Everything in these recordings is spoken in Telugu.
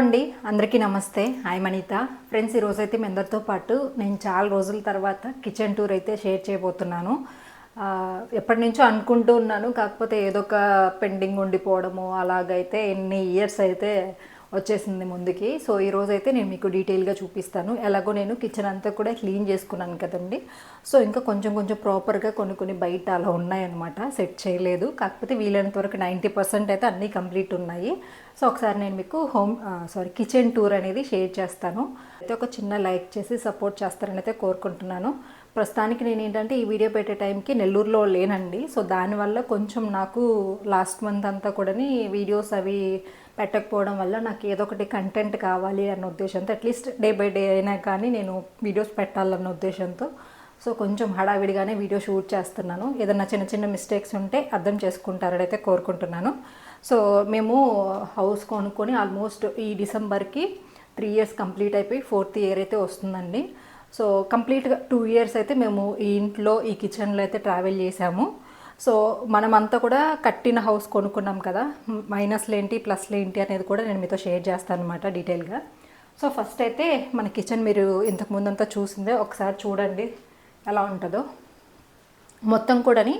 అండి. అందరికీ నమస్తే. హాయ్ మనీత ఫ్రెండ్స్ ఈ రోజైతే మీ అందరితో పాటు నేను చాలా రోజుల తర్వాత కిచెన్ టూర్ అయితే షేర్ చేయబోతున్నాను. ఎప్పటి నుంచో అనుకుంటూ ఉన్నాను. కాకపోతే ఏదో ఒక పెండింగ్ ఉండిపోవడము అలాగైతే ఎన్ని ఇయర్స్ అయితే వచ్చేసింది ముందుకి. సో ఈ రోజు అయితే నేను మీకు డీటెయిల్గా చూపిస్తాను. ఎలాగో నేను కిచెన్ అంతా కూడా క్లీన్ చేసుకున్నాను కదండి. సో ఇంకా కొంచెం కొంచెం ప్రాపర్గా కొన్ని కొన్ని బయట అలా ఉన్నాయన్నమాట. సెట్ చేయలేదు. కాకపోతే వీలైనంత వరకు నైంటీ పర్సెంట్ అయితే అన్నీ కంప్లీట్ ఉన్నాయి. సో ఒకసారి నేను మీకు హోమ్ సారీ కిచెన్ టూర్ అనేది షేర్ చేస్తాను. అయితే ఒక చిన్న లైక్ చేసి సపోర్ట్ చేస్తారని అయితే కోరుకుంటున్నాను. ప్రస్తుతానికి నేను ఏంటంటే ఈ వీడియో పెట్టే టైంకి నెల్లూరులో లేనండి. సో దానివల్ల కొంచెం నాకు లాస్ట్ మంత్ అంతా కూడా వీడియోస్ అవి పెట్టకపోవడం వల్ల నాకు ఏదో ఒకటి కంటెంట్ కావాలి అన్న ఉద్దేశంతో అట్లీస్ట్ డే బై డే అయినా కానీ నేను వీడియోస్ పెట్టాలన్న ఉద్దేశంతో సో కొంచెం హడావిడిగానే వీడియో షూట్ చేస్తున్నాను. ఏదైనా చిన్న చిన్న మిస్టేక్స్ ఉంటే అర్థం చేసుకుంటారని అయితే కోరుకుంటున్నాను. సో మేము హౌస్ కొనుక్కొని ఆల్మోస్ట్ ఈ డిసెంబర్కి త్రీ ఇయర్స్ కంప్లీట్ అయిపోయి ఫోర్త్ ఇయర్ అయితే వస్తుందండి. సో కంప్లీట్గా టూ ఇయర్స్ అయితే మేము ఈ ఇంట్లో ఈ కిచెన్లో అయితే ట్రావెల్ చేసాము సో మనమంతా కూడా కట్టిన హౌస్ కొనుక్కున్నాం కదా. మైనస్లు ఏంటి ప్లస్లు ఏంటి అనేది కూడా నేను మీతో షేర్ చేస్తాను అనమాట డీటెయిల్గా. సో ఫస్ట్ అయితే మన కిచెన్ మీరు ఇంతకు ముందంతా చూసిందే ఒకసారి చూడండి ఎలా ఉంటుందో. మొత్తం కూడాని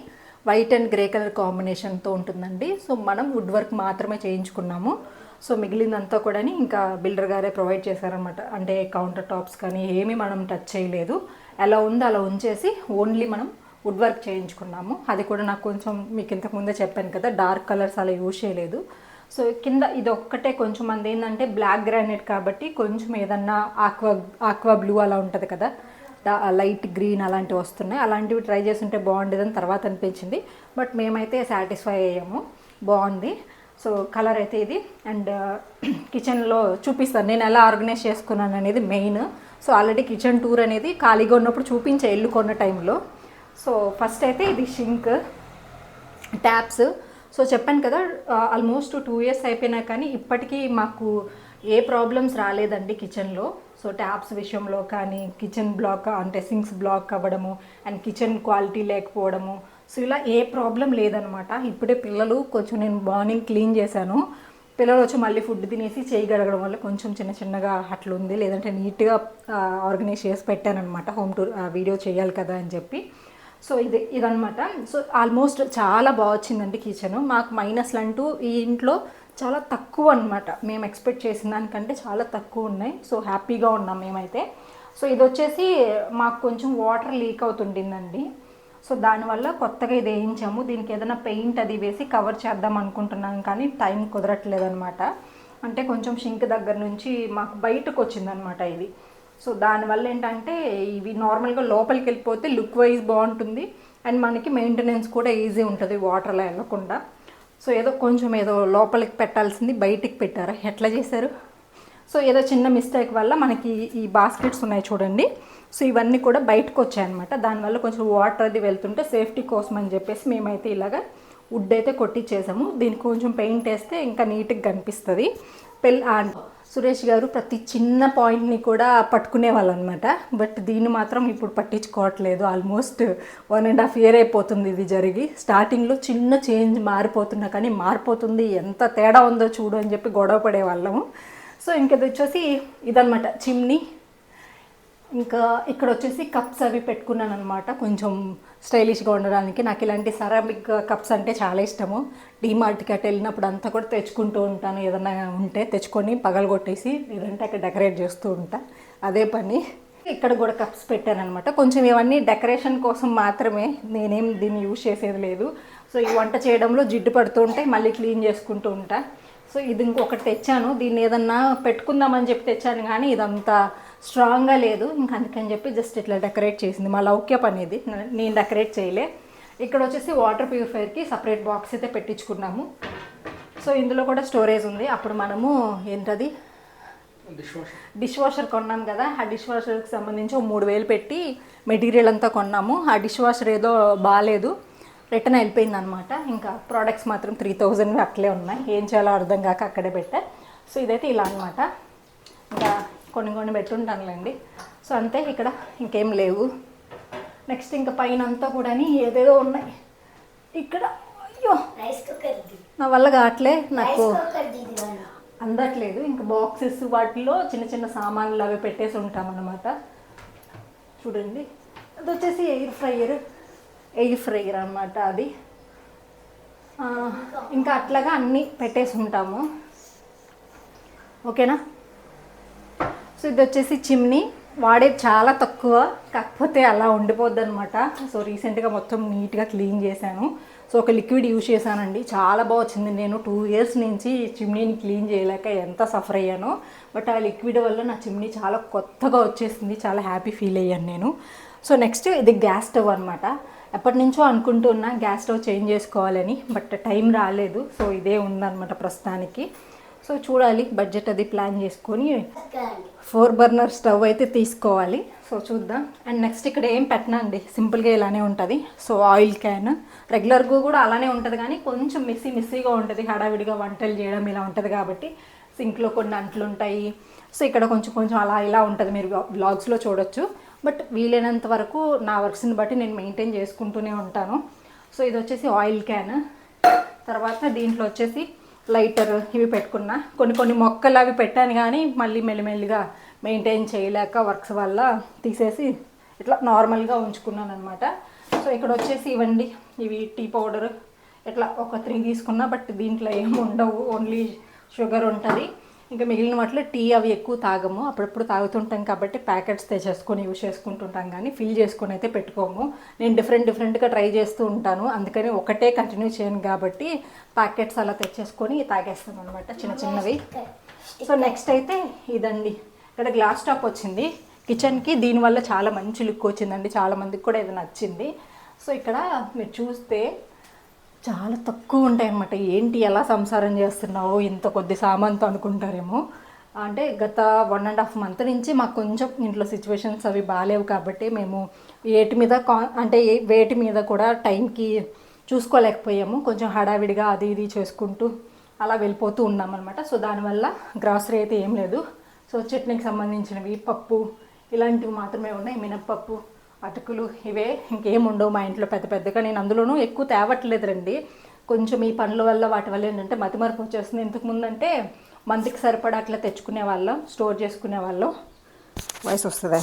వైట్ అండ్ గ్రే కలర్ కాంబినేషన్తో ఉంటుందండి. సో మనం వుడ్ వర్క్ మాత్రమే చేయించుకున్నాము. సో మిగిలిందంతా కూడా ఇంకా బిల్డర్ గారే ప్రొవైడ్ చేశారనమాట అంటే కౌంటర్ టాప్స్ కానీ ఏమీ మనం టచ్ చేయలేదు. ఎలా ఉందో అలా ఉంచేసి ఓన్లీ మనం వుడ్ వర్క్ చేయించుకున్నాము. అది కూడా నాకు కొంచెం మీకు ఇంతకు ముందే చెప్పాను కదా డార్క్ కలర్స్ అలా యూజ్ చేయలేదు. సో కింద ఇది ఒక్కటే కొంచెం మంది ఏంటంటే బ్లాక్ గ్రానైట్ కాబట్టి కొంచెం ఏదన్నా ఆక్వా ఆక్వా బ్లూ అలా ఉంటుంది కదా లైట్ గ్రీన్ అలాంటివి వస్తున్నాయి. అలాంటివి ట్రై చేస్తుంటే బాగుండేదని తర్వాత అనిపించింది. బట్ మేమైతే సాటిస్ఫై అయ్యాము. బాగుంది. సో కలర్ అయితే ఇది. అండ్ కిచెన్లో చూపిస్తాను. నేను ఎలా ఆర్గనైజ్ చేసుకున్నాను అనేది main so already kitchen tour అనేది ఖాళీగా ఉన్నప్పుడు చూపించే ఇల్లు కొన్న టైంలో సో ఫస్ట్ అయితే ఇది షింక్ ట్యాప్స్ సో చెప్పాను కదా ఆల్మోస్ట్ టూ ఇయర్స్ అయిపోయినా కానీ ఇప్పటికీ మాకు ఏ ప్రాబ్లమ్స్ రాలేదండి కిచెన్లో సో ట్యాప్స్ విషయంలో కానీ కిచెన్ బ్లాక్ అంటే సింక్స్ బ్లాక్ అవ్వడము అండ్ కిచెన్ క్వాలిటీ లేకపోవడము. సో ఇలా ఏ ప్రాబ్లం లేదనమాట ఇప్పుడే పిల్లలు కొంచెం నేను మార్నింగ్ క్లీన్ చేశాను. పిల్లలు వచ్చి మళ్ళీ ఫుడ్ తినేసి చేయగలగడం వల్ల కొంచెం చిన్న చిన్నగా అట్లా ఉంది లేదంటే నీట్గా ఆర్గనైజ్ చేసి పెట్టానమాట హోమ్ టూర్ వీడియో చేయాలి కదా అని చెప్పి. సో ఇది ఇదనమాట సో ఆల్మోస్ట్ చాలా బాగా వచ్చిందండి కిచెన్. మాకు మైనస్లు అంటూ ఈ ఇంట్లో చాలా తక్కువ అనమాట మేము ఎక్స్పెక్ట్ చేసిన దానికంటే చాలా తక్కువ ఉన్నాయి. సో హ్యాపీగా ఉన్నాం మేమైతే. సో ఇది వచ్చేసి మాకు కొంచెం వాటర్ లీక్ అవుతుండిందండి. సో దానివల్ల కొత్తగా ఇది వేయించాము. దీనికి ఏదైనా పెయింట్ అది వేసి కవర్ చేద్దాం అనుకుంటున్నాం కానీ టైం కుదరట్లేదు అనమాట అంటే కొంచెం షింక్ దగ్గర నుంచి మాకు బయటకు వచ్చిందనమాట ఇది. సో దానివల్ల ఏంటంటే ఇవి నార్మల్గా లోపలికి వెళ్ళిపోతే లుక్ వైజ్ బాగుంటుంది. అండ్ మనకి మెయింటెనెన్స్ కూడా ఈజీ ఉంటుంది వాటర్లో వెళ్ళకుండా సో ఏదో కొంచెం ఏదో లోపలికి పెట్టాల్సింది బయటికి పెట్టారా? ఎట్లా చేశారు? సో ఏదో చిన్న మిస్టేక్ వల్ల మనకి ఈ బాస్కెట్స్ ఉన్నాయి చూడండి. సో ఇవన్నీ కూడా బయటకు వచ్చాయన్నమాట. దానివల్ల కొంచెం వాటర్ అది వెళ్తుంటే సేఫ్టీ కోసం అని చెప్పేసి మేమైతే ఇలాగా వుడ్ అయితే కొట్టించేసాము దీనికి కొంచెం పెయింట్ వేస్తే ఇంకా నీట్గా కనిపిస్తుంది. పెళ్ళి సురేష్ గారు ప్రతి చిన్న పాయింట్ని కూడా పట్టుకునేవాళ్ళు అనమాట బట్ దీన్ని మాత్రం ఇప్పుడు పట్టించుకోవట్లేదు. Almost one and half year అయిపోతుంది ఇది జరిగి. స్టార్టింగ్లో చిన్న చేంజ్ మారిపోతున్నా కానీ మారిపోతుంది. ఎంత తేడా ఉందో చూడు అని చెప్పి గొడవ పడేవాళ్ళము. సో ఇంకది వచ్చేసి ఇదనమాట చిమ్నీ ఇంకా ఇక్కడ వచ్చేసి కప్స్ అవి పెట్టుకున్నాను అనమాట కొంచెం స్టైలిష్గా ఉండడానికి. నాకు ఇలాంటి సరామిక్ కప్స్ అంటే చాలా ఇష్టము. డీమార్ట్కి అటు వెళ్ళినప్పుడు అంతా కూడా తెచ్చుకుంటూ ఉంటాను. ఏదైనా ఉంటే తెచ్చుకొని పగలగొట్టేసి లేదంటే అక్కడ డెకరేట్ చేస్తూ ఉంటా. అదే పని. ఇక్కడ కూడా కప్స్ పెట్టాను అనమాట కొంచెం ఇవన్నీ డెకరేషన్ కోసం మాత్రమే. నేనేం దీన్ని యూజ్ చేసేది లేదు. సో ఈ వంట చేయడంలో జిడ్డు పడుతూ ఉంటాయి. మళ్ళీ క్లీన్ చేసుకుంటూ ఉంటా. సో ఇది ఇంకొకటి తెచ్చాను. దీన్ని ఏదన్నా పెట్టుకుందామని చెప్పి తెచ్చాను కానీ ఇదంతా స్ట్రాంగ్గా లేదు. ఇంకా అందుకని చెప్పి జస్ట్ ఇట్లా డెకరేట్ చేసింది. మా లౌక్యప్ పని నేను డెకరేట్ చేయలే. ఇక్కడ వచ్చేసి వాటర్ ప్యూరిఫైర్కి సపరేట్ బాక్స్ అయితే పెట్టించుకున్నాము. సో ఇందులో కూడా స్టోరేజ్ ఉంది. అప్పుడు మనము ఏంటది? డిష్ వాషర్ కొన్నాం కదా. ఆ డిష్ వాషర్కి సంబంధించి ఒక మూడు వేలు పెట్టి మెటీరియల్ అంతా కొన్నాము. ఆ డిష్ వాషర్ ఏదో బాగాలేదు రిటర్న్ వెళ్ళిపోయింది అనమాట ఇంకా ప్రోడక్ట్స్ మాత్రం త్రీ థౌజండ్ అట్లే ఉన్నాయి. ఏం చేయాలో అర్థం కాక అక్కడే పెట్టా. సో ఇదైతే ఇలా అనమాట ఇంకా కొన్ని కొన్ని పెట్టుంటానులేండి. సో అంతే ఇక్కడ ఇంకేం లేవు. నెక్స్ట్ ఇంకా పైన అంతా కూడా ఏదేదో ఉన్నాయి. ఇక్కడ అయ్యో! నా వల్ల కావట్లే నాకు. అందట్లేదు. ఇంకా బాక్సెస్ వాటిలో చిన్న చిన్న సామాన్లు అవి పెట్టేసి ఉంటాం అన్నమాట చూడండి. అది వచ్చేసి ఎయిర్ ఫ్రైయర్. ఎయిర్ ఫ్రైయర్ అన్నమాట అది. ఇంకా అట్లాగా అన్నీ పెట్టేసి ఉంటాము. ఓకేనా? సో ఇది వచ్చేసి చిమ్నీ. వాడేది చాలా తక్కువ కాకపోతే అలా ఉండిపోద్ది అనమాట సో రీసెంట్గా మొత్తం నీట్గా క్లీన్ చేశాను. సో ఒక లిక్విడ్ యూజ్ చేశానండి. చాలా బాగా వచ్చింది. నేను టూ ఇయర్స్ నుంచి చిమ్నీని క్లీన్ చేయలేక ఎంత సఫర్ అయ్యానో బట్ ఆ లిక్విడ్ వల్ల నా చిమ్నీ చాలా కొత్తగా వచ్చేసింది. చాలా హ్యాపీ ఫీల్ అయ్యాను నేను. సో నెక్స్ట్ ఇది గ్యాస్ స్టవ్ అనమాట ఎప్పటి నుంచో అనుకుంటున్నా గ్యాస్ స్టవ్ చేంజ్ చేసుకోవాలని బట్ టైం రాలేదు. సో ఇదే ఉందన్నమాట ప్రస్తుతానికి. సో చూడాలి బడ్జెట్ అది ప్లాన్ చేసుకొని ఫోర్ బర్నర్ స్టవ్ అయితే తీసుకోవాలి. సో చూద్దాం. అండ్ నెక్స్ట్ ఇక్కడ ఏం పెట్టనండి సింపుల్గా ఇలానే ఉంటుంది. సో ఆయిల్ క్యాన్ రెగ్యులర్గా కూడా అలానే ఉంటుంది కానీ కొంచెం మిస్సీ మిస్సీగా ఉంటుంది. హడావిడిగా వంటలు చేయడం ఇలా ఉంటుంది కాబట్టి సింక్లో కొన్ని అంట్లు ఉంటాయి. సో ఇక్కడ కొంచెం కొంచెం అలా ఇలా ఉంటుంది. మీరు వ్లాగ్స్లో చూడొచ్చు. బట్ వీలైనంత వరకు నా వర్క్స్ని బట్టి నేను మెయింటైన్ చేసుకుంటూనే ఉంటాను. సో ఇది వచ్చేసి ఆయిల్ క్యాన్ తర్వాత దీంట్లో వచ్చేసి లైటర్ ఇవి పెట్టుకున్నా. కొన్ని కొన్ని మొక్కలు అవి పెట్టాను కానీ మళ్ళీ మెల్లిమెల్లిగా మెయింటైన్ చేయలేక వర్క్స్ వల్ల తీసేసి ఇట్లా నార్మల్గా ఉంచుకున్నాను అనమాట సో ఇక్కడ వచ్చేసి ఇవ్వండి. ఇవి టీ పౌడర్. ఇట్లా ఒక త్రీ తీసుకున్నా బట్ దీంట్లో ఏమి ఉండవు. ఓన్లీ షుగర్ ఉంటుంది. ఇంకా మిగిలిన వాటిలో టీ అవి ఎక్కువ తాగము. అప్పుడప్పుడు తాగుతుంటాం కాబట్టి ప్యాకెట్స్ తెచ్చేసుకొని యూస్ చేసుకుంటుంటాం కానీ ఫిల్ చేసుకొని అయితే పెట్టుకోము. నేను డిఫరెంట్ డిఫరెంట్గా ట్రై చేస్తూ ఉంటాను. అందుకని ఒకటే కంటిన్యూ చేయను కాబట్టి ప్యాకెట్స్ అలా తెచ్చేసుకొని తాగేస్తాను అనమాట చిన్న చిన్నవి. సో నెక్స్ట్ అయితే ఇదండి. ఇక్కడ గ్లాస్ టాప్ వచ్చింది. కిచెన్కి దీనివల్ల చాలా మంచి లుక్ వచ్చిందండి. చాలామందికి కూడా ఇది నచ్చింది. సో ఇక్కడ మీరు చూస్తే చాలా తక్కువ ఉంటాయి అన్నమాట ఏంటి ఎలా సంసారం చేస్తున్నావు ఇంత కొద్ది సామాన్తో అనుకుంటారేమో. అంటే గత వన్ అండ్ హాఫ్ మంత్ నుంచి మాకు కొంచెం ఇంట్లో సిచ్యువేషన్స్ అవి బాగాలేవు కాబట్టి మేము వేటి మీద కా అంటే వేటి మీద కూడా టైంకి చూసుకోలేకపోయాము. కొంచెం హడావిడిగా అది ఇది చేసుకుంటూ అలా వెళ్ళిపోతూ ఉన్నాం అనమాట సో దానివల్ల గ్రాసరీ అయితే ఏం లేదు. సో చట్నీకి సంబంధించినవి పప్పు ఇలాంటివి మాత్రమే ఉన్నాయి. మినప్పప్పు అటుకులు ఇవే ఇంకేముండవు మా ఇంట్లో పెద్ద పెద్దగా. నేను అందులోనూ ఎక్కువ తేవట్లేదు రండి కొంచెం ఈ పనుల వల్ల వాటి వల్ల ఏంటంటే మతిమరుపు వచ్చేస్తుంది. ఇంతకు ముందు అంటే మందికి సరిపడా అట్లా తెచ్చుకునే వాళ్ళం స్టోర్ చేసుకునే వాళ్ళం. వయసు వస్తుంది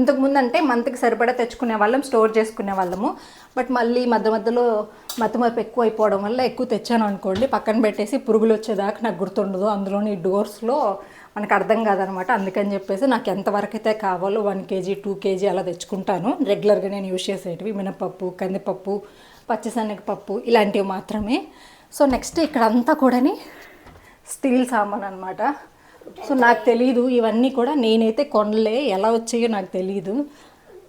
ఇంతకుముందు అంటే మంత్కి సరిపడా తెచ్చుకునే వాళ్ళం స్టోర్ చేసుకునే వాళ్ళము. బట్ మళ్ళీ మధ్య మధ్యలో మతిమరుపు ఎక్కువ అయిపోవడం వల్ల ఎక్కువ తెచ్చాను అనుకోండి పక్కన పెట్టేసి పురుగులు వచ్చేదాకా నాకు గుర్తుండదు. అందులోని డోర్స్లో మనకు అర్థం కాదనమాట. అందుకని చెప్పేసి నాకు ఎంతవరకు అయితే కావాలో వన్ కేజీ టూ కేజీ అలా తెచ్చుకుంటాను. రెగ్యులర్గా నేను యూజ్ చేసేటివి మినపప్పు కందిపప్పు పచ్చిశనగపప్పు ఇలాంటివి మాత్రమే. సో నెక్స్ట్ ఇక్కడ అంతా కూడాని స్టీల్ సామాన్ అనమాట సో నాకు తెలియదు ఇవన్నీ కూడా నేనైతే కొనలే ఎలా వచ్చాయో నాకు తెలియదు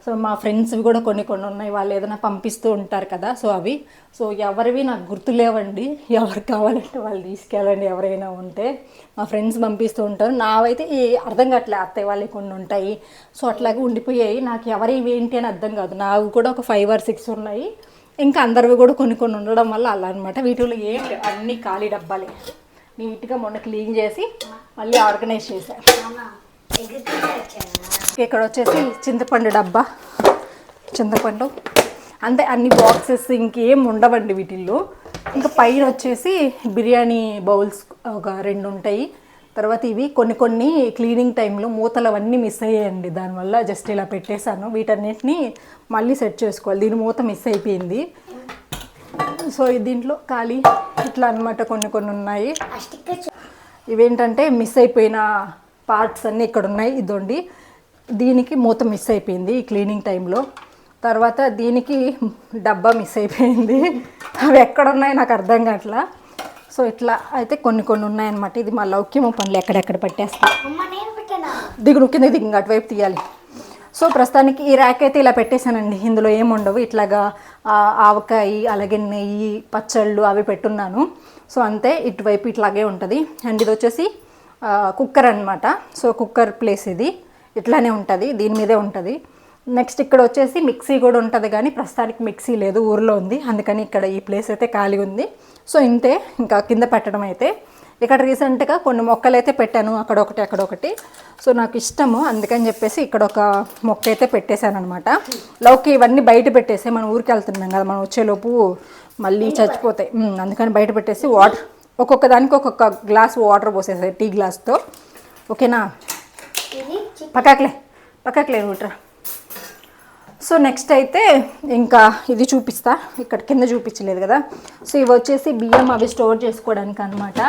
సో మా ఫ్రెండ్స్ కూడా కొన్ని కొన్ని ఉన్నాయి వాళ్ళు ఏదైనా పంపిస్తూ ఉంటారు కదా సో అవి. సో ఎవరివి నాకు గుర్తులేవండి ఎవరు కావాలంటే వాళ్ళు తీసుకెళ్ళండి ఎవరైనా ఉంటే. మా ఫ్రెండ్స్ పంపిస్తూ ఉంటారు. నావైతే ఈ అర్థం కావట్లే అత్తయ్య వాళ్ళకి కొన్ని ఉంటాయి. సో అట్లాగే ఉండిపోయాయి. నాకు ఎవరివి ఏంటి అని అర్థం కాదు. నావి కూడా ఒక ఫైవ్ ఆర్ సిక్స్ ఉన్నాయి. ఇంకా అందరివి కూడా కొన్ని కొన్ని ఉండడం వల్ల అలా అనమాట వీటిలో ఏంటి? అన్ని అన్నీ ఖాళీ డబ్బాలే. నీట్గా మొన్న క్లీన్ చేసి మళ్ళీ ఆర్గనైజ్ చేశాను ఇక్కడ వచ్చేసి చింతపండు డబ్బా చింతపండు. అంటే అన్ని బాక్సెస్ ఇంకేం ఉండవండి వీటిల్లో. ఇంకా పైన వచ్చేసి బిర్యానీ బౌల్స్ ఒక రెండు ఉంటాయి తర్వాత ఇవి కొన్ని కొన్ని క్లీనింగ్ టైంలో మూతలు అవన్నీ మిస్ అయ్యాయండి. దానివల్ల జస్ట్ ఇలా పెట్టేశాను. వీటన్నిటిని మళ్ళీ సెట్ చేసుకోవాలి. దీని మూత మిస్ అయిపోయింది. సో దీంట్లో ఖాళీ ఇట్లా అన్నమాట కొన్ని కొన్ని ఉన్నాయి. ఇవేంటంటే మిస్ అయిపోయిన పార్ట్స్ అన్నీ ఇక్కడ ఉన్నాయి. ఇదండి. దీనికి మూత మిస్ అయిపోయింది ఈ క్లీనింగ్ టైంలో. తర్వాత దీనికి డబ్బా మిస్ అయిపోయింది. అవి ఎక్కడ ఉన్నాయి నాకు అర్థం కావట్లా. సో ఇట్లా అయితే కొన్ని కొన్ని ఉన్నాయన్నమాట. ఇది మా లౌక్యము పనులు ఎక్కడెక్కడ పట్టేస్తా. అమ్మ నేను పెట్టానా? దిగు నువ్వు కింద దిగు అటువైపు తీయాలి. సో ప్రస్తుతానికి ఈ ర్యాక్ అయితే ఇలా పెట్టేశానండి. ఇందులో ఏముండవు. ఇట్లాగా ఆవకాయ అలాగే నెయ్యి పచ్చళ్ళు అవి పెట్టున్నాను. సో అంతే ఇటువైపు ఇట్లాగే ఉంటుంది. అండ్ ఇది వచ్చేసి కుక్కర్ అనమాట సో కుక్కర్ ప్లేస్ ఇది. ఇట్లానే ఉంటుంది. దీని మీదే ఉంటుంది. నెక్స్ట్ ఇక్కడ వచ్చేసి మిక్సీ కూడా ఉంటుంది కానీ ప్రస్తుతానికి మిక్సీ లేదు ఊర్లో ఉంది. అందుకని ఇక్కడ ఈ ప్లేస్ అయితే ఖాళీ ఉంది. సో ఇంతే ఇంకా కింద పెట్టడం అయితే. ఇక్కడ రీసెంట్గా కొన్ని మొక్కలు అయితే పెట్టాను అక్కడ ఒకటి అక్కడ ఒకటి సో నాకు ఇష్టము. అందుకని చెప్పేసి ఇక్కడ ఒక మొక్క అయితే పెట్టేశాను అనమాట లౌకి ఇవన్నీ బయట పెట్టేసి మనం ఊరికి వెళ్తున్నాం కదా మనం వచ్చేలోపు మళ్ళీ చచ్చిపోతాయి. అందుకని బయట పెట్టేసి వాటర్ ఒక్కొక్క దానికి ఒక్కొక్క గ్లాస్ వాటర్ పోసేసాయి టీ గ్లాస్తో. ఓకేనా? పక్కకులే పక్కకులే నువ్వుట్రా సో నెక్స్ట్ అయితే ఇంకా ఇది చూపిస్తా. ఇక్కడ కింద చూపించలేదు కదా. సో ఇవి వచ్చేసి బియ్యం అవి స్టోర్ చేసుకోవడానికి అనమాట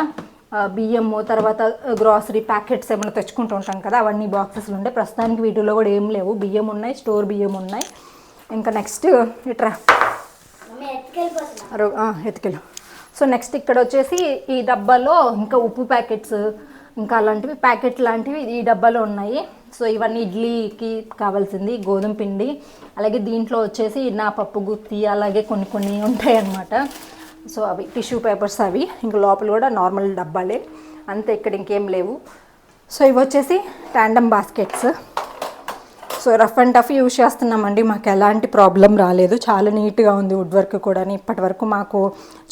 బియ్యము తర్వాత గ్రాసరీ ప్యాకెట్స్ ఏమైనా తెచ్చుకుంటూ ఉంటాం కదా అవన్నీ బాక్సెస్లు ఉండే. ప్రస్తుతానికి వీటిలో కూడా ఏం లేవు. బియ్యం ఉన్నాయి స్టోర్ బియ్యం ఉన్నాయి. ఇంకా నెక్స్ట్ ఇట్రా. ఎతికెళ్ళు సో నెక్స్ట్ ఇక్కడ వచ్చేసి ఈ డబ్బాలో ఇంకా ఉప్పు ప్యాకెట్స్ ఇంకా అలాంటివి ప్యాకెట్ లాంటివి ఈ డబ్బాలో ఉన్నాయి. సో ఇవన్నీ ఇడ్లీకి కావాల్సింది గోధుమ పిండి అలాగే దీంట్లో వచ్చేసి నా పప్పు గుత్తి అలాగే కొన్ని కొన్ని ఉంటాయి అన్నమాట సో అవి టిష్యూ పేపర్స్ అవి ఇంకా లోపల కూడా నార్మల్ డబ్బాలే. అంతే ఇక్కడ ఇంకేం లేవు. సో ఇవి వచ్చేసి tandem baskets. So rough and tough use చేస్తున్నామండి మాకు ఎలాంటి ప్రాబ్లం రాలేదు. చాలా నీట్గా ఉంది వుడ్ వర్క్ కూడా ఇప్పటి వరకు మాకు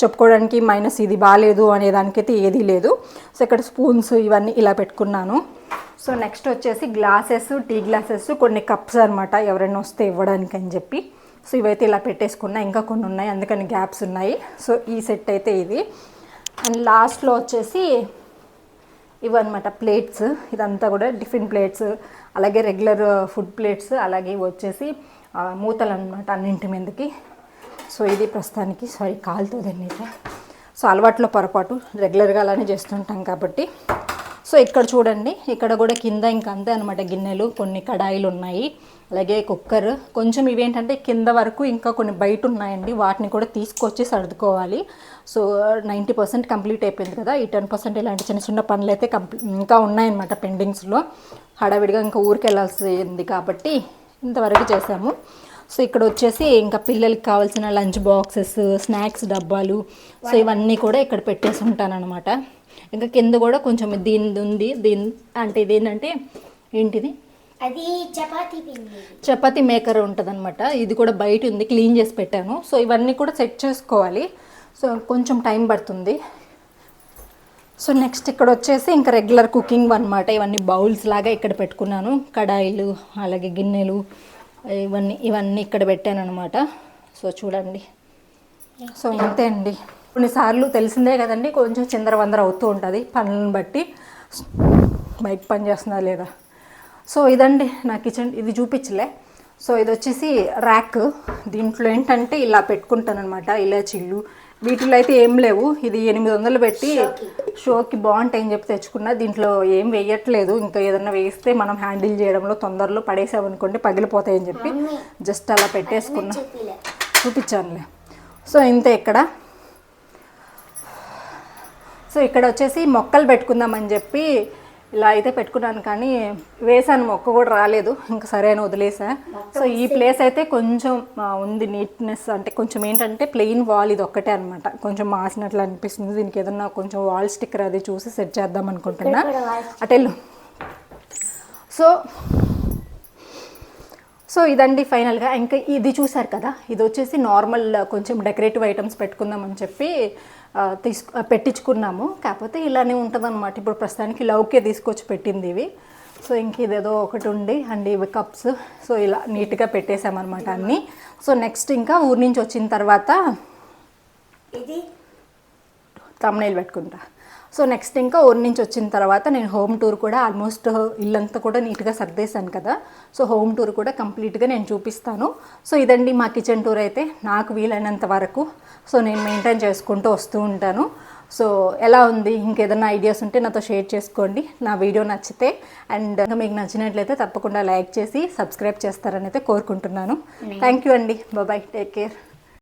చెప్పుకోవడానికి మైనస్ ఇది బాగాలేదు అనే దానికైతే ఏదీ లేదు. సో ఇక్కడ స్పూన్స్ ఇవన్నీ ఇలా పెట్టుకున్నాను. సో నెక్స్ట్ వచ్చేసి గ్లాసెస్ టీ గ్లాసెస్ కొన్ని కప్స్ అనమాట ఎవరైనా వస్తే ఇవ్వడానికి అని చెప్పి. సో ఇవైతే ఇలా పెట్టేసుకున్నా. ఇంకా కొన్ని ఉన్నాయి అందుకని గ్యాప్స్ ఉన్నాయి. సో ఈ సెట్ అయితే ఇది. అండ్ లాస్ట్లో వచ్చేసి ఇవన్నమాట ప్లేట్స్ ఇదంతా కూడా టిఫిన్ ప్లేట్స్ అలాగే రెగ్యులర్ ఫుడ్ ప్లేట్స్ అలాగే వచ్చేసి మూతలు అనమాట అన్నింటి మీదకి. సో ఇది ప్రస్తుతానికి సారీ కాలుతుందండి అయితే సో అలవాట్లో పొరపాటు రెగ్యులర్గా అలానే చేస్తుంటాం కాబట్టి. సో ఇక్కడ చూడండి ఇక్కడ కూడా కింద ఇంకా అంతే అనమాట గిన్నెలు కొన్ని కడాయిలు ఉన్నాయి అలాగే కుక్కర్. కొంచెం ఇవేంటంటే కింద వరకు ఇంకా కొన్ని బయట ఉన్నాయండి వాటిని కూడా తీసుకొచ్చి సర్దుకోవాలి. సో నైంటీ పర్సెంట్ కంప్లీట్ అయిపోయింది కదా ఈ టెన్ పర్సెంట్ ఇలాంటి చిన్న చిన్న పనులు అయితే కంప్లీ ఇంకా ఉన్నాయన్నమాట పెండింగ్స్లో. హడావిడిగా ఇంకా ఊరికి వెళ్ళాల్సింది కాబట్టి ఇంతవరకు చేసాము సో ఇక్కడ వచ్చేసి ఇంకా పిల్లలకి కావాల్సిన లంచ్ బాక్సెస్ స్నాక్స్ డబ్బాలు సో ఇవన్నీ కూడా ఇక్కడ పెట్టేసి ఉంటానన్నమాట. ఇంకా కింద కూడా కొంచెం దీని ఉంది దీని అంటే ఇది ఏంటంటే ఏంటిది? అది చపాతీ చపాతీ మేకర్ ఉంటుందన్నమాట. ఇది కూడా బయట ఉంది క్లీన్ చేసి పెట్టాను. సో ఇవన్నీ కూడా సెట్ చేసుకోవాలి. సో కొంచెం టైం పడుతుంది. సో నెక్స్ట్ ఇక్కడ వచ్చేసి ఇంకా రెగ్యులర్ కుకింగ్ అనమాట ఇవన్నీ బౌల్స్ లాగా ఇక్కడ పెట్టుకున్నాను. కడాయిలు అలాగే గిన్నెలు ఇవన్నీ ఇవన్నీ ఇక్కడ పెట్టాను అనమాట సో చూడండి. సో అంతే అండి. కొన్నిసార్లు తెలిసిందే కదండి కొంచెం చిందరవందర అవుతూ ఉంటుంది పనులను బట్టి. బైక్ పని చేస్తుందా లేదా? సో ఇదండి నా కిచెన్ ఇది చూపించలే. సో ఇది వచ్చేసి ర్యాక్. దీంట్లో ఏంటంటే ఇలా పెట్టుకుంటాను అనమాట ఇలాచీలు. వీటిలో అయితే ఏం లేవు. ఇది ఎనిమిది వందలు పెట్టి షోకి బాగుంటాయని చెప్పి తెచ్చుకున్నా. దీంట్లో ఏం వేయట్లేదు. ఇంకా ఏదన్నా వేస్తే మనం హ్యాండిల్ చేయడంలో తొందరలో పడేసామనుకోండి పగిలిపోతాయని చెప్పి జస్ట్ అలా పెట్టేసుకున్నా. చూపించానులే. సో ఇంతే ఇక్కడ. సో ఇక్కడ వచ్చేసి మొక్కలు పెట్టుకుందామని చెప్పి ఇలా అయితే పెట్టుకున్నాను కానీ వేసాను మొక్క కూడా రాలేదు. ఇంకా సరే అని వదిలేసా. సో ఈ ప్లేస్ అయితే కొంచెం ఉంది నీట్నెస్ అంటే కొంచెం ఏంటంటే ప్లెయిన్ వాల్ ఇది ఒక్కటే అనమాట కొంచెం మాసినట్లు అనిపిస్తుంది. దీనికి ఏదన్నా కొంచెం వాల్ స్టిక్కర్ అది చూసి సెట్ చేద్దాం అనుకుంటున్నా. అటెళ్ళు సో సో ఇదండి ఫైనల్గా. ఇంకా ఇది చూసారు కదా? ఇది వచ్చేసి నార్మల్ కొంచెం డెకరేటివ్ ఐటమ్స్ పెట్టుకుందామని చెప్పి తీసుకు పెట్టించుకున్నాము. కాకపోతే ఇలానే ఉంటుందన్నమాట. ఇప్పుడు ప్రస్తుతానికి లవ్కే తీసుకొచ్చి పెట్టింది ఇవి. సో ఇంక ఇదేదో ఒకటి ఉండి అండ్ ఇవి కప్స్. సో ఇలా నీట్గా పెట్టేసామన్నమాట అన్నీ. సో నెక్స్ట్ ఇంకా ఊరి నుంచి వచ్చిన తర్వాత ఇది తమ్నైల్ పెట్టుకుంటా. సో నెక్స్ట్ ఇంకా ఊరి నుంచి వచ్చిన తర్వాత నేను హోమ్ టూర్ కూడా ఆల్మోస్ట్ ఇల్లంతా కూడా నీట్గా సర్దేశాను కదా. సో హోమ్ టూర్ కూడా కంప్లీట్గా నేను చూపిస్తాను. సో ఇదండి మా కిచెన్ టూర్ అయితే. నాకు వీలైనంత వరకు. సో నేను మెయింటైన్ చేసుకుంటూ వస్తూ ఉంటాను. సో ఎలా ఉంది? ఇంకేదైనా ఐడియాస్ ఉంటే నాతో షేర్ చేసుకోండి. నా వీడియో నచ్చితే. అండ్ మీకు నచ్చినట్లయితే తప్పకుండా లైక్ చేసి సబ్స్క్రైబ్ చేస్తారని అయితే కోరుకుంటున్నాను. థ్యాంక్ యూ అండి. Bye take care